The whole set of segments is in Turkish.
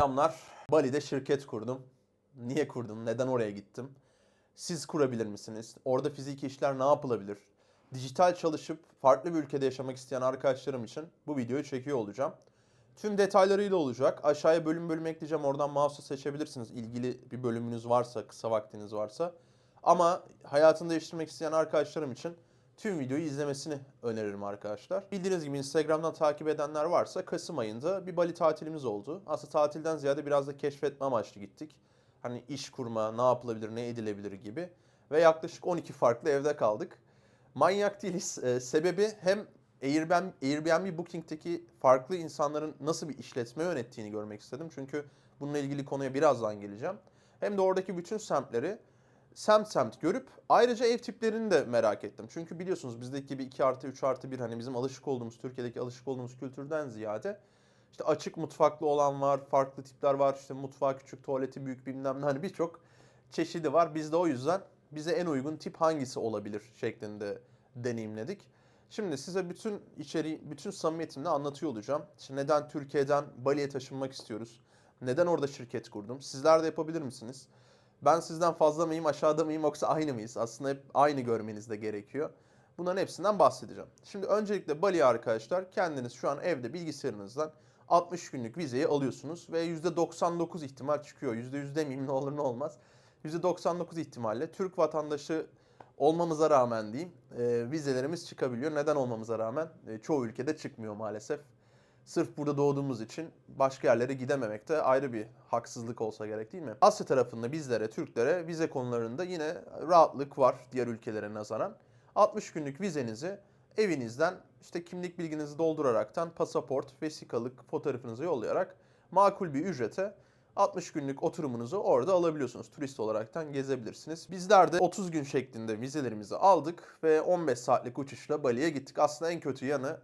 Selamlar. Bali'de şirket kurdum. Niye kurdum? Neden oraya gittim? Siz kurabilir misiniz? Orada fiziki işler ne yapılabilir? Dijital çalışıp farklı bir ülkede yaşamak isteyen arkadaşlarım için bu videoyu çekiyor olacağım. Tüm detaylarıyla olacak. Aşağıya bölüm bölüm ekleyeceğim. Oradan mouse'u seçebilirsiniz. İlgili bir bölümünüz varsa, kısa vaktiniz varsa. Ama hayatını değiştirmek isteyen arkadaşlarım için tüm videoyu izlemesini öneririm arkadaşlar. Bildiğiniz gibi Instagram'dan takip edenler varsa Kasım ayında bir Bali tatilimiz oldu. Aslında tatilden ziyade biraz da keşfetme amaçlı gittik. Hani iş kurma, ne yapılabilir, ne edilebilir gibi. Ve yaklaşık 12 farklı evde kaldık. Manyak değiliz. Ee, sebebi hem Airbnb, Airbnb Booking'teki farklı insanların nasıl bir işletme yönettiğini görmek istedim. Çünkü bununla ilgili konuya birazdan geleceğim. Hem de oradaki bütün semtleri semt semt görüp ayrıca ev tiplerini de merak ettim. Çünkü biliyorsunuz bizdeki gibi 2 artı 3 artı 1 hani bizim alışık olduğumuz Türkiye'deki alışık olduğumuz kültürden ziyade işte açık mutfaklı olan var, farklı tipler var. İşte mutfağı küçük, tuvaleti büyük bilmem ne hani birçok çeşidi var. Biz de o yüzden bize en uygun tip hangisi olabilir şeklinde deneyimledik. Şimdi size bütün içeriği, bütün samimiyetimle anlatıyor olacağım. İşte neden Türkiye'den Bali'ye taşınmak istiyoruz? Neden orada şirket kurdum? Sizler de yapabilir misiniz? Ben sizden fazla mıyım, aşağıda mıyım yoksa aynı mıyız? Aslında hep aynı görmeniz de gerekiyor. Bunların hepsinden bahsedeceğim. Şimdi öncelikle Bali'ye arkadaşlar kendiniz şu an evde bilgisayarınızdan 60 günlük vizeyi alıyorsunuz ve %99 ihtimal çıkıyor. %100 demeyeyim ne olur ne olmaz. %99 ihtimalle Türk vatandaşı olmamıza rağmen diyeyim e, vizelerimiz çıkabiliyor. Neden olmamıza rağmen? E, çoğu ülkede çıkmıyor maalesef. Sırf burada doğduğumuz için başka yerlere gidememek de ayrı bir haksızlık olsa gerek değil mi? Asya tarafında bizlere, Türklere vize konularında yine rahatlık var diğer ülkelere nazaran. 60 günlük vizenizi evinizden işte kimlik bilginizi dolduraraktan pasaport, vesikalık fotoğrafınızı yollayarak makul bir ücrete 60 günlük oturumunuzu orada alabiliyorsunuz. Turist olaraktan gezebilirsiniz. Bizler de 30 gün şeklinde vizelerimizi aldık ve 15 saatlik uçuşla Bali'ye gittik. Aslında en kötü yanı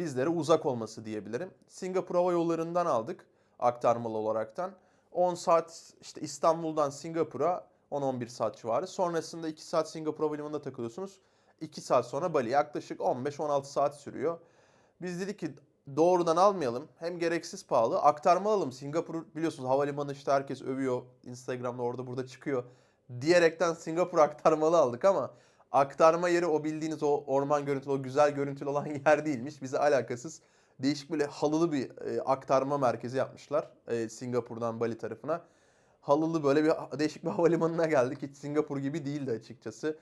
bizlere uzak olması diyebilirim. Singapur Hava Yolları'ndan aldık aktarmalı olaraktan. 10 saat işte İstanbul'dan Singapur'a 10-11 saat civarı. Sonrasında 2 saat Singapur Havalimanı'nda takılıyorsunuz. 2 saat sonra Bali yaklaşık 15-16 saat sürüyor. Biz dedik ki doğrudan almayalım. Hem gereksiz pahalı. Aktarma alalım. Singapur biliyorsunuz havalimanı işte herkes övüyor. Instagram'da orada burada çıkıyor. Diyerekten Singapur aktarmalı aldık ama aktarma yeri o bildiğiniz o orman görüntülü, o güzel görüntülü olan yer değilmiş. Bize alakasız değişik böyle halılı bir e, aktarma merkezi yapmışlar e, Singapur'dan Bali tarafına. Halılı böyle bir değişik bir havalimanına geldik. Hiç Singapur gibi değildi açıkçası.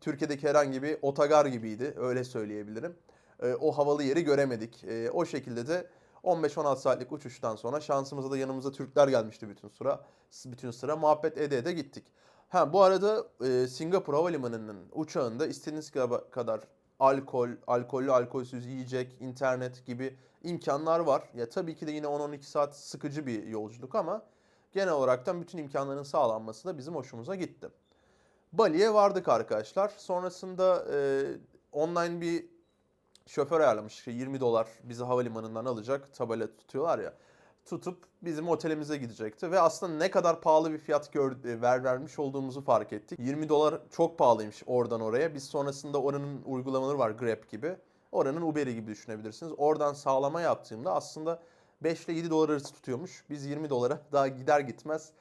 Türkiye'deki herhangi bir otogar gibiydi öyle söyleyebilirim. E, o havalı yeri göremedik. E, o şekilde de 15-16 saatlik uçuştan sonra şansımıza da yanımıza Türkler gelmişti bütün sıra. Bütün sıra muhabbet ede ede gittik. Ha bu arada e, Singapur Havalimanı'nın uçağında istediğiniz kadar alkol, alkollü, alkolsüz yiyecek, internet gibi imkanlar var. Ya tabii ki de yine 10-12 saat sıkıcı bir yolculuk ama genel olaraktan bütün imkanların sağlanması da bizim hoşumuza gitti. Bali'ye vardık arkadaşlar. Sonrasında e, online bir şoför ayarlamış. İşte 20 dolar bizi havalimanından alacak. Tabela tutuyorlar ya. Tutup bizim otelimize gidecekti. Ve aslında ne kadar pahalı bir fiyat gör, ver vermiş olduğumuzu fark ettik. 20 dolar çok pahalıymış oradan oraya. Biz sonrasında oranın uygulamaları var Grab gibi. Oranın Uber'i gibi düşünebilirsiniz. Oradan sağlama yaptığımda aslında 5 ile 7 dolar arası tutuyormuş. Biz 20 dolara daha gider gitmez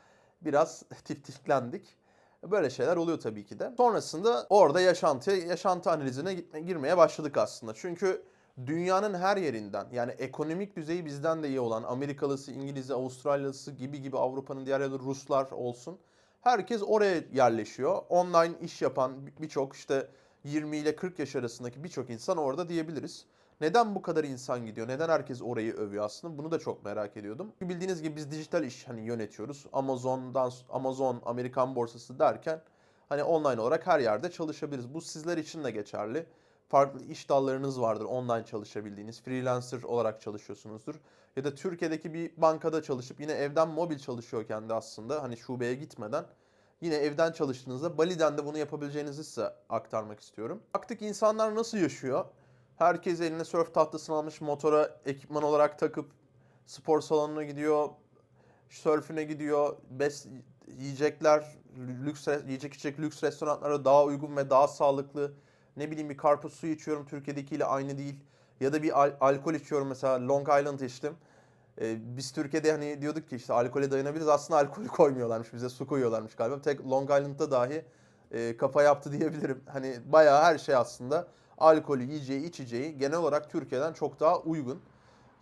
biraz tiftiklendik. Böyle şeyler oluyor tabii ki de. Sonrasında orada yaşantıya, yaşantı analizine girmeye başladık aslında. Çünkü dünyanın her yerinden yani ekonomik düzeyi bizden de iyi olan Amerikalısı, İngiliz'i, Avustralyalısı gibi gibi Avrupa'nın diğer yerleri Ruslar olsun. Herkes oraya yerleşiyor. Online iş yapan birçok işte 20 ile 40 yaş arasındaki birçok insan orada diyebiliriz. Neden bu kadar insan gidiyor? Neden herkes orayı övüyor aslında? Bunu da çok merak ediyordum. Bildiğiniz gibi biz dijital iş hani yönetiyoruz. Amazon'dan Amazon, Amerikan borsası derken hani online olarak her yerde çalışabiliriz. Bu sizler için de geçerli. Farklı iş dallarınız vardır online çalışabildiğiniz. Freelancer olarak çalışıyorsunuzdur. Ya da Türkiye'deki bir bankada çalışıp yine evden mobil çalışıyorken de aslında hani şubeye gitmeden yine evden çalıştığınızda Bali'den de bunu yapabileceğinizi size aktarmak istiyorum. Baktık insanlar nasıl yaşıyor? Herkes eline surf tahtasını almış motora ekipman olarak takıp spor salonuna gidiyor, sörfüne gidiyor, bes yiyecekler, lüks yiyecek içecek lüks restoranlara daha uygun ve daha sağlıklı. Ne bileyim bir karpuz suyu içiyorum Türkiye'dekiyle aynı değil. Ya da bir al- alkol içiyorum mesela Long Island içtim. E, biz Türkiye'de hani diyorduk ki işte alkole dayanabiliriz. Aslında alkolü koymuyorlarmış bize su koyuyorlarmış galiba. Tek Long Island'da dahi e, kafa yaptı diyebilirim. Hani bayağı her şey aslında alkolü, yiyeceği, içeceği genel olarak Türkiye'den çok daha uygun.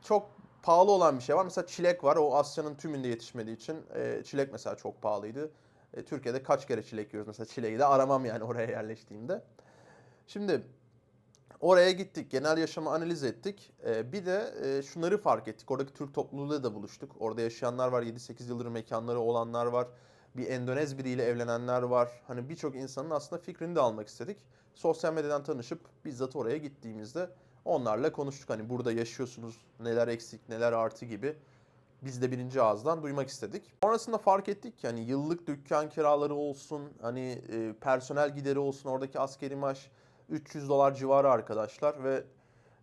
Çok pahalı olan bir şey var. Mesela çilek var. O Asya'nın tümünde yetişmediği için e, çilek mesela çok pahalıydı. E, Türkiye'de kaç kere çilek yiyoruz mesela çileği de aramam yani oraya yerleştiğimde. Şimdi oraya gittik, genel yaşamı analiz ettik. E, bir de e, şunları fark ettik. Oradaki Türk topluluğuyla da buluştuk. Orada yaşayanlar var, 7-8 yıldır mekanları olanlar var. Bir Endonez biriyle evlenenler var. Hani birçok insanın aslında fikrini de almak istedik. Sosyal medyadan tanışıp bizzat oraya gittiğimizde onlarla konuştuk. Hani burada yaşıyorsunuz, neler eksik, neler artı gibi. Biz de birinci ağızdan duymak istedik. Sonrasında fark ettik ki hani yıllık dükkan kiraları olsun, hani e, personel gideri olsun, oradaki askeri maaş 300 dolar civarı arkadaşlar ve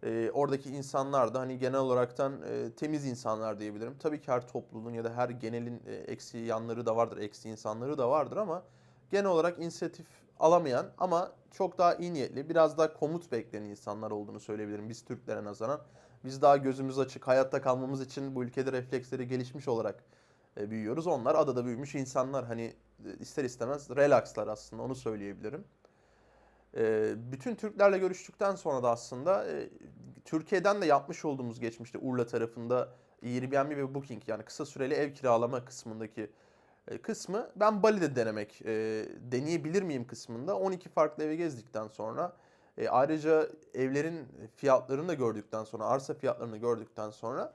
e, oradaki insanlar da hani genel olaraktan e, temiz insanlar diyebilirim. Tabii ki her topluluğun ya da her genelin e, eksi yanları da vardır, eksi insanları da vardır ama genel olarak inisiyatif alamayan ama çok daha iyi niyetli, biraz daha komut bekleyen insanlar olduğunu söyleyebilirim biz Türklere nazaran. Biz daha gözümüz açık, hayatta kalmamız için bu ülkede refleksleri gelişmiş olarak e, büyüyoruz. Onlar adada büyümüş insanlar. Hani e, ister istemez relaxlar aslında onu söyleyebilirim. E, bütün Türklerle görüştükten sonra da aslında e, Türkiye'den de yapmış olduğumuz geçmişte Urla tarafında Airbnb ve Booking yani kısa süreli ev kiralama kısmındaki e, kısmı ben Bali'de denemek, e, deneyebilir miyim kısmında 12 farklı evi gezdikten sonra e, ayrıca evlerin fiyatlarını da gördükten sonra, arsa fiyatlarını gördükten sonra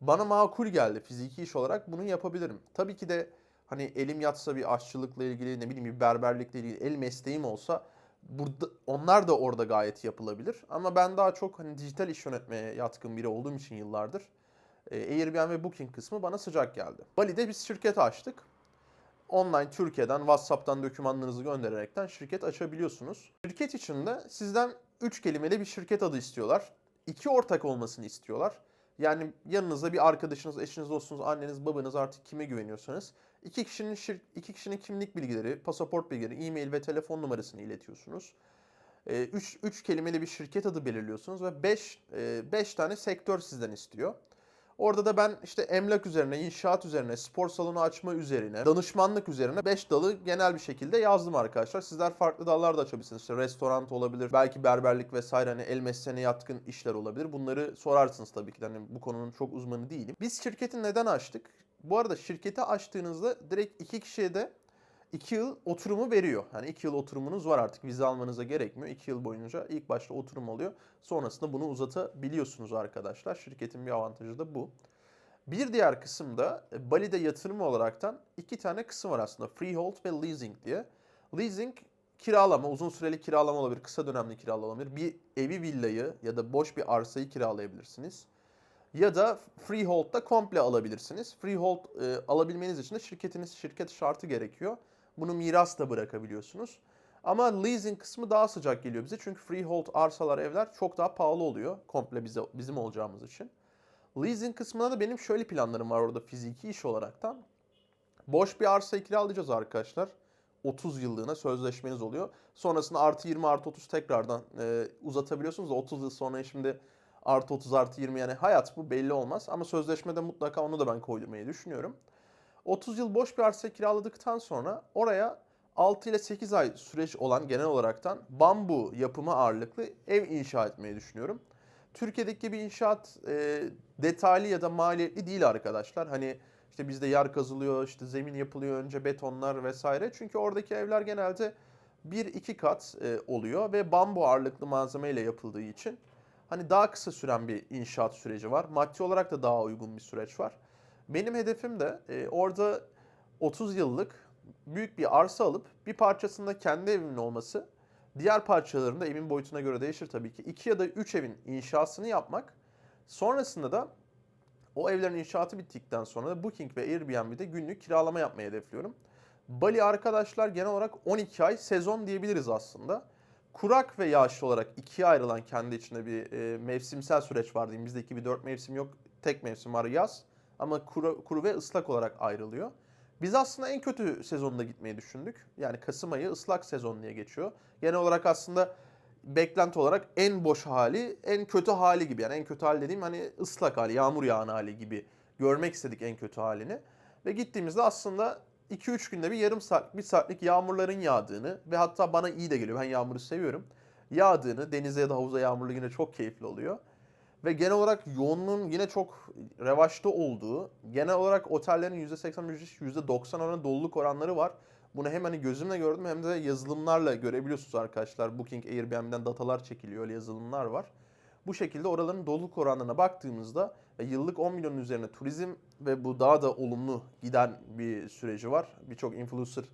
bana makul geldi fiziki iş olarak bunu yapabilirim. Tabii ki de hani elim yatsa bir aşçılıkla ilgili ne bileyim bir berberlikle ilgili el mesleğim olsa burada onlar da orada gayet yapılabilir. Ama ben daha çok hani dijital iş yönetmeye yatkın biri olduğum için yıllardır e, Airbnb Booking kısmı bana sıcak geldi. Bali'de biz şirket açtık. Online Türkiye'den WhatsApp'tan dokümanlarınızı göndererekten şirket açabiliyorsunuz. Şirket içinde sizden 3 kelimeli bir şirket adı istiyorlar. İki ortak olmasını istiyorlar. Yani yanınızda bir arkadaşınız, eşiniz, dostunuz, anneniz, babanız artık kime güveniyorsanız iki kişinin şir- iki kişinin kimlik bilgileri, pasaport bilgileri, e-mail ve telefon numarasını iletiyorsunuz. 3 3 kelimeli bir şirket adı belirliyorsunuz ve 5 5 tane sektör sizden istiyor. Orada da ben işte emlak üzerine, inşaat üzerine, spor salonu açma üzerine, danışmanlık üzerine 5 dalı genel bir şekilde yazdım arkadaşlar. Sizler farklı dallar da açabilirsiniz. İşte restoran olabilir, belki berberlik vesaire hani el mesleğine yatkın işler olabilir. Bunları sorarsınız tabii ki. Hani bu konunun çok uzmanı değilim. Biz şirketi neden açtık? Bu arada şirketi açtığınızda direkt iki kişiye de 2 yıl oturumu veriyor. Yani 2 yıl oturumunuz var artık. Vize almanıza gerekmiyor. 2 yıl boyunca ilk başta oturum oluyor. Sonrasında bunu uzatabiliyorsunuz arkadaşlar. Şirketin bir avantajı da bu. Bir diğer kısım da e, Bali'de yatırım olaraktan iki tane kısım var aslında. Freehold ve leasing diye. Leasing kiralama, uzun süreli kiralama olabilir, kısa dönemli kiralama olabilir. Bir evi, villayı ya da boş bir arsayı kiralayabilirsiniz. Ya da freehold'da komple alabilirsiniz. Freehold e, alabilmeniz için de şirketiniz şirket şartı gerekiyor. Bunu miras da bırakabiliyorsunuz. Ama leasing kısmı daha sıcak geliyor bize. Çünkü freehold arsalar, evler çok daha pahalı oluyor. Komple bize, bizim olacağımız için. Leasing kısmında da benim şöyle planlarım var orada fiziki iş olaraktan. Boş bir arsayı kiralayacağız arkadaşlar. 30 yıllığına sözleşmeniz oluyor. Sonrasında artı 20 artı 30 tekrardan e, uzatabiliyorsunuz da 30 yıl sonra şimdi artı 30 artı 20 yani hayat bu belli olmaz. Ama sözleşmede mutlaka onu da ben koydurmayı düşünüyorum. 30 yıl boş bir arsa kiraladıktan sonra oraya 6 ile 8 ay süreç olan genel olaraktan bambu yapımı ağırlıklı ev inşa etmeyi düşünüyorum. Türkiye'deki gibi inşaat e, detaylı ya da maliyetli değil arkadaşlar. Hani işte bizde yer kazılıyor, işte zemin yapılıyor önce betonlar vesaire. Çünkü oradaki evler genelde 1-2 kat e, oluyor ve bambu ağırlıklı malzemeyle yapıldığı için hani daha kısa süren bir inşaat süreci var. Maddi olarak da daha uygun bir süreç var. Benim hedefim de e, orada 30 yıllık büyük bir arsa alıp bir parçasında kendi evimin olması, diğer parçalarında evin boyutuna göre değişir tabii ki. 2 ya da 3 evin inşasını yapmak. Sonrasında da o evlerin inşaatı bittikten sonra da Booking ve Airbnb'de günlük kiralama yapmayı hedefliyorum. Bali arkadaşlar genel olarak 12 ay sezon diyebiliriz aslında. Kurak ve yağışlı olarak ikiye ayrılan kendi içinde bir e, mevsimsel süreç var diyeyim. Bizdeki bir dört mevsim yok. Tek mevsim var yaz. Ama kuru, kuru ve ıslak olarak ayrılıyor. Biz aslında en kötü sezonda gitmeyi düşündük. Yani Kasım ayı ıslak sezon diye geçiyor. Genel olarak aslında beklenti olarak en boş hali, en kötü hali gibi. Yani en kötü hali dediğim hani ıslak hali, yağmur yağan hali gibi görmek istedik en kötü halini. Ve gittiğimizde aslında 2-3 günde bir yarım saat, bir saatlik yağmurların yağdığını ve hatta bana iyi de geliyor. Ben yağmuru seviyorum. Yağdığını, denize ya da havuza yağmurlu yine çok keyifli oluyor. Ve genel olarak yoğunluğun yine çok revaçta olduğu, genel olarak otellerin %80, %90 oranı doluluk oranları var. Bunu hem hani gözümle gördüm hem de yazılımlarla görebiliyorsunuz arkadaşlar. Booking, Airbnb'den datalar çekiliyor, öyle yazılımlar var. Bu şekilde oraların doluluk oranlarına baktığımızda e, yıllık 10 milyonun üzerine turizm ve bu daha da olumlu giden bir süreci var. Birçok influencer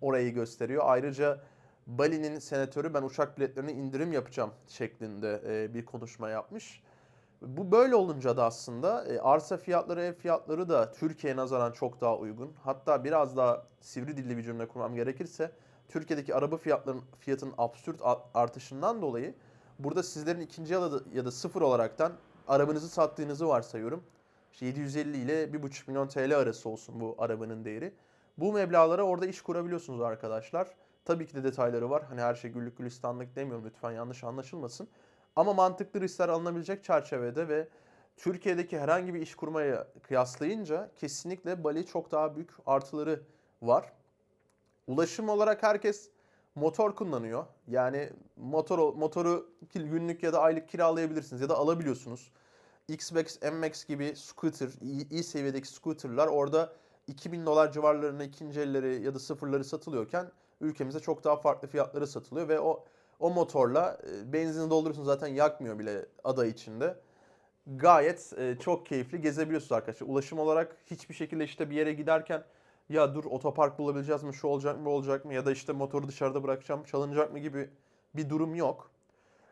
orayı gösteriyor. Ayrıca Bali'nin senatörü ben uçak biletlerine indirim yapacağım şeklinde e, bir konuşma yapmış. Bu böyle olunca da aslında e, arsa fiyatları, ev fiyatları da Türkiye'ye nazaran çok daha uygun. Hatta biraz daha sivri dilli bir cümle kurmam gerekirse Türkiye'deki araba fiyatlarının fiyatının absürt artışından dolayı burada sizlerin ikinci ya da, ya da sıfır olaraktan arabanızı sattığınızı varsayıyorum. İşte 750 ile 1,5 milyon TL arası olsun bu arabanın değeri. Bu meblağlara orada iş kurabiliyorsunuz arkadaşlar. Tabii ki de detayları var. Hani her şey güllük gülistanlık demiyorum lütfen yanlış anlaşılmasın. Ama mantıklı riskler alınabilecek çerçevede ve Türkiye'deki herhangi bir iş kurmaya kıyaslayınca kesinlikle Bali çok daha büyük artıları var. Ulaşım olarak herkes motor kullanıyor. Yani motor motoru günlük ya da aylık kiralayabilirsiniz ya da alabiliyorsunuz. X-Max, M-Max gibi scooter, iyi, iyi seviyedeki scooterlar orada 2000 dolar civarlarında ikinci elleri ya da sıfırları satılıyorken ülkemizde çok daha farklı fiyatları satılıyor ve o o motorla e, benzini doldurursun zaten yakmıyor bile ada içinde. Gayet e, çok keyifli gezebiliyorsunuz arkadaşlar. Ulaşım olarak hiçbir şekilde işte bir yere giderken ya dur otopark bulabileceğiz mi şu olacak mı olacak mı ya da işte motoru dışarıda bırakacağım çalınacak mı gibi bir durum yok.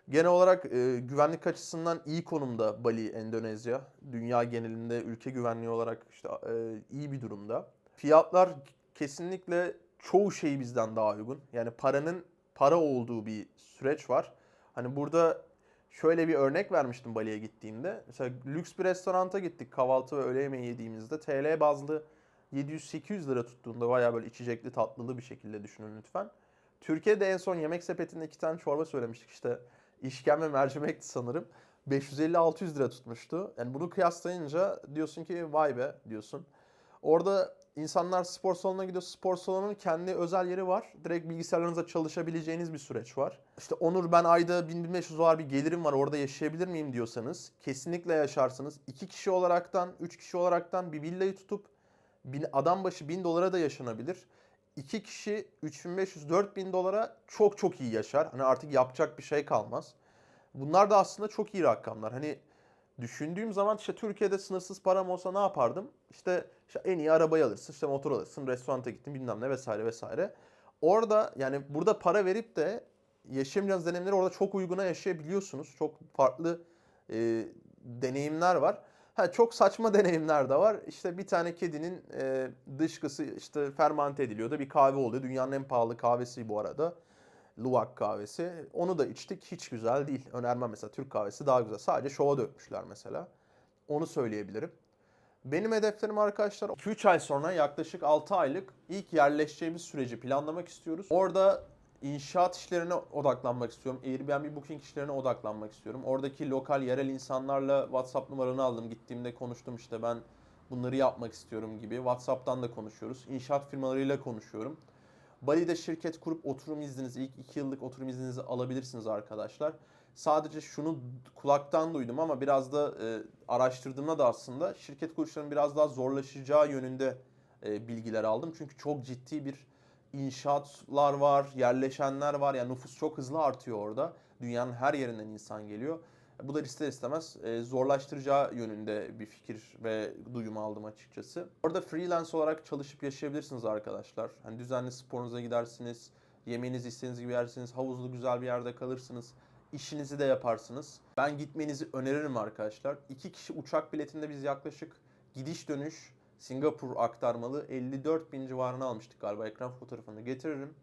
Genel olarak e, güvenlik açısından iyi konumda Bali, Endonezya. Dünya genelinde ülke güvenliği olarak işte e, iyi bir durumda. Fiyatlar kesinlikle çoğu şey bizden daha uygun. Yani paranın para olduğu bir süreç var. Hani burada şöyle bir örnek vermiştim Bali'ye gittiğimde. Mesela lüks bir restoranta gittik kahvaltı ve öğle yemeği yediğimizde TL bazlı 700-800 lira tuttuğunda bayağı böyle içecekli tatlılı bir şekilde düşünün lütfen. Türkiye'de en son yemek sepetinde iki tane çorba söylemiştik işte işkembe mercimekti sanırım. 550-600 lira tutmuştu. Yani bunu kıyaslayınca diyorsun ki vay be diyorsun. Orada insanlar spor salonuna gidiyor. Spor salonunun kendi özel yeri var. Direkt bilgisayarlarınızda çalışabileceğiniz bir süreç var. İşte Onur ben ayda 1500 dolar bir gelirim var orada yaşayabilir miyim diyorsanız kesinlikle yaşarsınız. 2 kişi olaraktan, 3 kişi olaraktan bir villayı tutup bin, adam başı 1000 dolara da yaşanabilir. 2 kişi 3500-4000 dolara çok çok iyi yaşar. Hani artık yapacak bir şey kalmaz. Bunlar da aslında çok iyi rakamlar. Hani düşündüğüm zaman işte Türkiye'de sınırsız param olsa ne yapardım? İşte, işte en iyi arabayı alırsın, işte motor alırsın, restoranta gittin bilmem ne vesaire vesaire. Orada yani burada para verip de yaşayamayacağınız deneyimleri orada çok uyguna yaşayabiliyorsunuz. Çok farklı e, deneyimler var. Ha çok saçma deneyimler de var. İşte bir tane kedinin e, dışkısı işte fermante ediliyor da bir kahve oluyor. Dünyanın en pahalı kahvesi bu arada. Luwak kahvesi. Onu da içtik. Hiç güzel değil. Önermem mesela Türk kahvesi daha güzel. Sadece şova dökmüşler mesela. Onu söyleyebilirim. Benim hedeflerim arkadaşlar 2-3 ay sonra yaklaşık 6 aylık ilk yerleşeceğimiz süreci planlamak istiyoruz. Orada inşaat işlerine odaklanmak istiyorum. Airbnb booking işlerine odaklanmak istiyorum. Oradaki lokal yerel insanlarla WhatsApp numaranı aldım. Gittiğimde konuştum işte ben bunları yapmak istiyorum gibi. WhatsApp'tan da konuşuyoruz. İnşaat firmalarıyla konuşuyorum. Bali'de şirket kurup oturum izninizi, ilk 2 yıllık oturum izninizi alabilirsiniz arkadaşlar. Sadece şunu kulaktan duydum ama biraz da e, araştırdığımda da aslında şirket kuruluşlarının biraz daha zorlaşacağı yönünde e, bilgiler aldım. Çünkü çok ciddi bir inşaatlar var, yerleşenler var. Yani nüfus çok hızlı artıyor orada. Dünyanın her yerinden insan geliyor. Bu da ister istemez e, zorlaştıracağı yönünde bir fikir ve duyum aldım açıkçası. Orada freelance olarak çalışıp yaşayabilirsiniz arkadaşlar. Hani düzenli sporunuza gidersiniz, yemeğinizi istediğiniz gibi yersiniz, havuzlu güzel bir yerde kalırsınız. işinizi de yaparsınız. Ben gitmenizi öneririm arkadaşlar. İki kişi uçak biletinde biz yaklaşık gidiş dönüş Singapur aktarmalı 54 bin civarına almıştık galiba. Ekran fotoğrafını getiririm.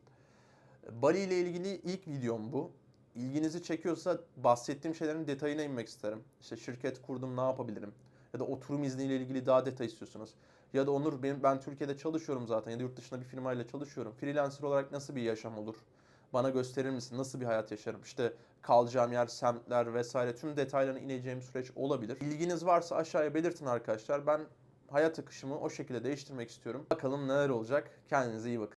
Bali ile ilgili ilk videom bu. İlginizi çekiyorsa bahsettiğim şeylerin detayına inmek isterim. İşte şirket kurdum ne yapabilirim? Ya da oturum izniyle ilgili daha detay istiyorsunuz. Ya da Onur benim, ben Türkiye'de çalışıyorum zaten ya da yurt dışında bir firmayla çalışıyorum. Freelancer olarak nasıl bir yaşam olur? Bana gösterir misin? Nasıl bir hayat yaşarım? İşte kalacağım yer, semtler vesaire tüm detaylarına ineceğim süreç olabilir. İlginiz varsa aşağıya belirtin arkadaşlar. Ben Hayat akışımı o şekilde değiştirmek istiyorum. Bakalım neler olacak. Kendinize iyi bakın.